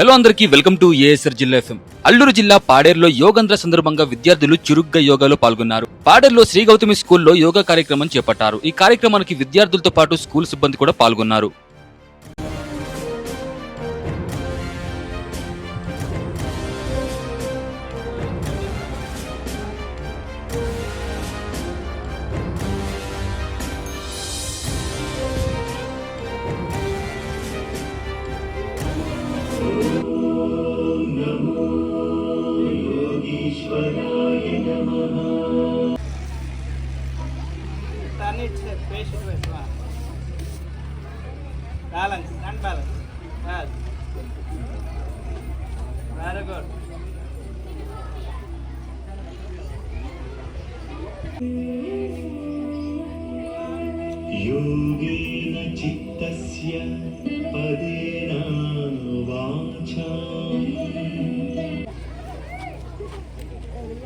Hello అందరికీ welcome to ASR జిల్లా FM. Alluri జిల్లా పాడేరులో యోగంధ్ర సందర్భంగా విద్యార్థులు చురుగ్గా యోగాలో పాల్గొన్నారు. పాడేరులో శ్రీ గౌతమి స్కూల్లో యోగా కార్యక్రమం చేపట్టారు. ఈ కార్యక్రమానికి విద్యార్థులతో పాటు స్కూల్ సిబ్బంది కూడా పాల్గొన్నారు. Turn it face it way. Come on. Balance, and balance. Yes. Very good. योगेन चित्तस्य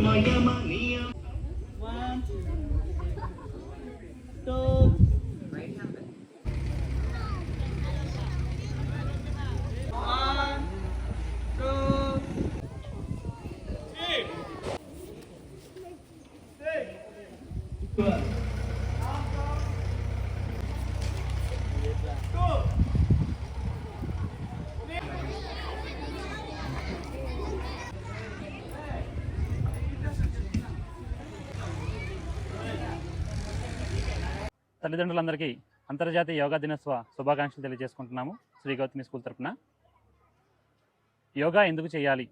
no llaman ni తల్లిదండ్రులందరికీ అంతర్జాతీయ యోగా దినోత్సవ శుభాకాంక్షలు తెలియజేసుకుంటున్నాము శ్రీ గౌతమి స్కూల్ తరపున. యోగా ఎందుకు చేయాలి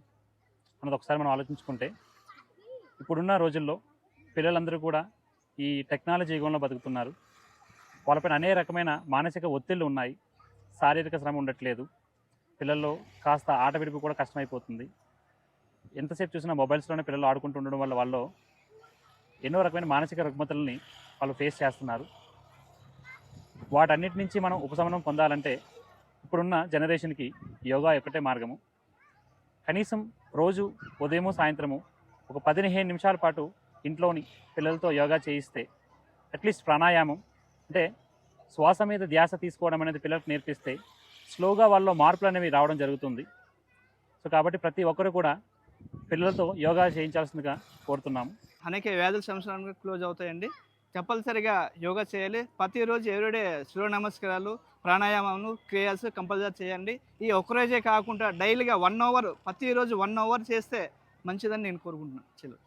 అన్నది ఒకసారి మనం ఆలోచించుకుంటే ఇప్పుడున్న రోజుల్లో పిల్లలందరూ కూడా ఈ టెక్నాలజీ యుగంలో బతుకుతున్నారు. వాళ్ళపైన అనేక రకమైన మానసిక ఒత్తిళ్ళు ఉన్నాయి. శారీరక శ్రమ ఉండట్లేదు. పిల్లల్లో కాస్త ఆట విడుపు కూడా కష్టమైపోతుంది. ఎంతసేపు చూసినా మొబైల్స్లోనే పిల్లలు ఆడుకుంటూ ఉండడం వల్ల వాళ్ళు ఎన్నో రకమైన మానసిక రుగ్మతల్ని వాళ్ళు ఫేస్ చేస్తున్నారు. వాటన్నిటి నుంచి మనం ఉపశమనం పొందాలంటే ఇప్పుడున్న జనరేషన్కి యోగా ఒకటే మార్గము. కనీసం రోజు ఉదయము సాయంత్రము ఒక పదిహేను నిమిషాల పాటు ఇంట్లోని పిల్లలతో యోగా చేయిస్తే అట్లీస్ట్ ప్రాణాయామం అంటే శ్వాస మీద ధ్యాస తీసుకోవడం అనేది పిల్లలకు నేర్పిస్తే స్లోగా వాళ్ళలో మార్పులు అనేవి రావడం జరుగుతుంది. సో కాబట్టి ప్రతి ఒక్కరు కూడా పిల్లలతో యోగా చేయించాల్సిందిగా కోరుతున్నాము. అనేక వ్యాధుల సంవత్సరానికి క్లోజ్ అవుతాయండి. కంపల్సరీగా యోగా చేయాలి. ప్రతిరోజు ఎవ్రీడే సూర్య నమస్కారాలు ప్రాణాయామాలు క్రియాస్ కంపల్సరీ చేయండి. ఈ ఒక్కరోజే కాకుండా డైలీగా వన్ అవర్ ప్రతిరోజు వన్ అవర్ చేస్తే మంచిదని నేను కోరుకుంటున్నాను చెల్లు.